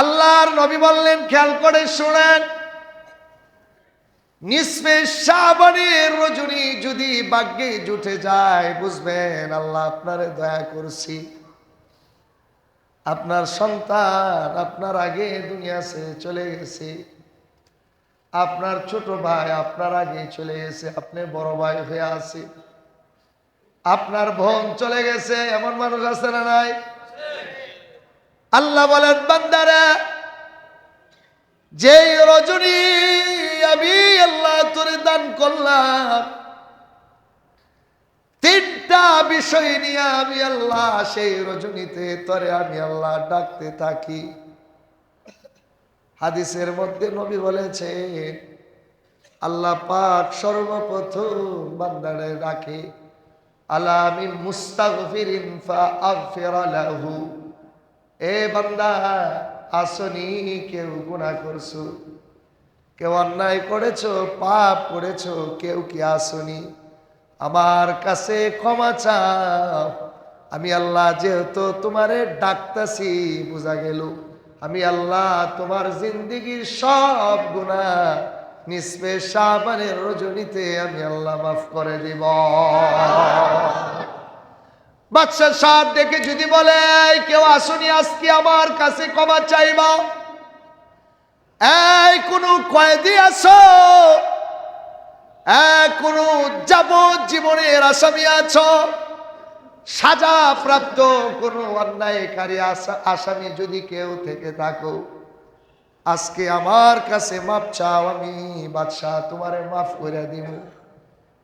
আল্লাহর নবী বললেন, খেয়াল করে শোনেন নিসবে শ্রাবণের রজনী যদি ভাগ্যে জুটে যায়, বুঝবেন আল্লাহ আপনারে দয়া করছি। আপনার সন্তান আপনার আগে দুনিয়া ছেড়ে চলে গেছে, আপনার ছোট ভাই আপনার আগে চলে গেছে, আপনি বড় ভাই হয়ে আছে, আপনার বোন চলে গেছে, এমন মানুষ আছে না নাই? আল্লাহ বলেন, বান্দারা যে রজনী আমি আল্লাহ তোরে দান করলাম, তিনটা বিষয় নিয়ে আমি আল্লাহ সেই রজনীতে তরে আমি আল্লাহ ডাকতে থাকি। হাদিসের মধ্যে নবী বলেছে আল্লাহ পাক সর্বপ্রথম বান্দারে আল্লাহ আমি মুস্তাগফিরিন ফা আগফিরা লাহু। এ বান্দা, আসনি, কেউ গুণা করছ। কেউ অন্যায় করেছ, পাপ করেছ, কেউ কি আসনি? আমার কাছে ক্ষমা চাও। আমি আল্লাহ যেহেতু তোমারে ডাকতাছি, বোঝা গেল। আমি আল্লাহ তোমার জিন্দিগির সব গুণা নিসবে সাবানের রজনীতে আমি আল্লাহ মাফ করে দিব। বাদশাহ সাহেব ডেকে যদি বলে, "এই, কেউ আসুনি আজকে আমার কাছে ক্ষমা চাইবা? এই, কোন কয়েদি এক কোন যাবজ্জীবনের আসামি আছো? সাজা প্রাপ্ত কোন অন্যায়কারী আসা- আসামি যদি কেউ থেকে থাকো, আজকে আমার কাছে মাপ চাও, আমি বাদশাহ তোমারে মাফ করে দিব।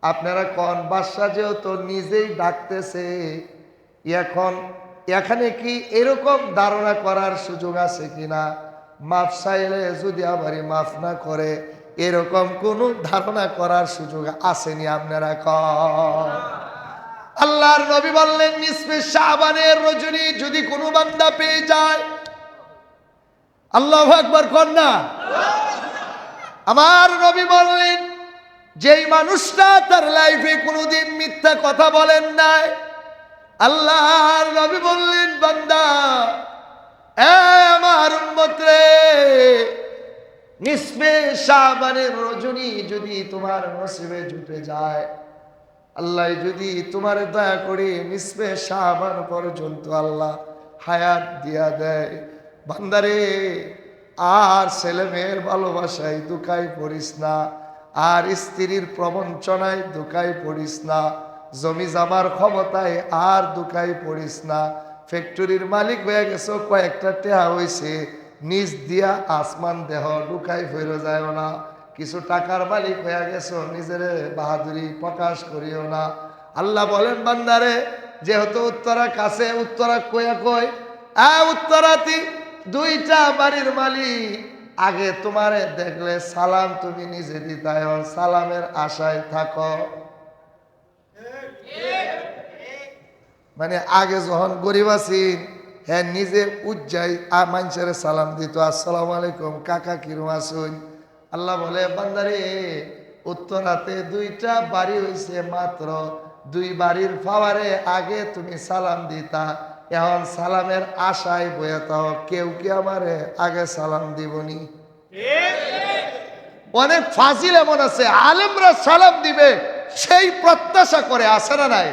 আপনারা কন, বাদশাহ যেহেতু নিজেই ডাকতেছে এখন এখানে কি এরকম ধারণা করার সুযোগ আছে কিনা? মাফ চাইলে যদি আবারই মাফ না করে, এরকম কোনো ধারণা করার সুযোগ আসেনি আপনারা কন আল্লাহর নবী বললেন নিসবে শাবানের রজনী যদি কোনো বান্দা পেয়ে যায়, আল্লাহ আকবর কন্যা আমার নবী বললেন, যেই মানুষটা তার লাইফে কোনোদিন মিথ্যা কথা বলেন নাই আল্লাহর নবী বললেন, বান্দা, এ আমার উম্মত রে নিসবে শাবানের রজনী যদি তোমার নসিবে জুটে যায়, আল্লাহ যদি তোমার দয়া করে নিসবে শাবান পর্যন্ত আল্লাহ হায়াত দিয়া দেয়। বান্দারে আর ছেলে মেয়ের ভালোবাসায় দুকাই পড়িস না, আর স্ত্রীর প্রবঞ্চনায় দুকাই পড়িস না। জমি জামার ক্ষমতায় আর দুকাই পড়িস না। ফ্যাক্টরির মালিক হয়ে গেছো, কয়েকটা টেহা হয়েছে নিজ দিয়া আসমান দেহ ঢুকাই ফেরো যায় না। কিছু টাকার মালিক হয়ে গেছো, নিজের বাহাদুরি প্রকাশ করিও না। আল্লাহ বলেন, বান্দারে, যেহেতু উত্তরা কাছে, উত্তরা কয়া কয়? আ, উত্তরাতি, দুইটা বাড়ির মালিক। আগে তোমারে দেখলে সালাম তুমি নিজে দিতায় সালামের আশায় থাকো। মানে আগে যখন গরিব আছি হ্যাঁ নিজে উজ্জাই মানুষের সালাম দিত। আসসালামু আলাইকুম, কাকা কিরম আসুন আল্লাহ বলে, বান্দারে উত্তরাতে দুইটা বাড়ি হইছে মাত্র। দুই বাড়ির ফাওয়ারে আগে তুমি সালাম দিতা। এখন সালামের আশায় বয়ে কেউ কি আমারে আগে সালাম দিবনি? অনেক ফাজিল এমন আছে, আলেমরা সালাম দিবে, সেই প্রত্যাশা করে আসে না নাই?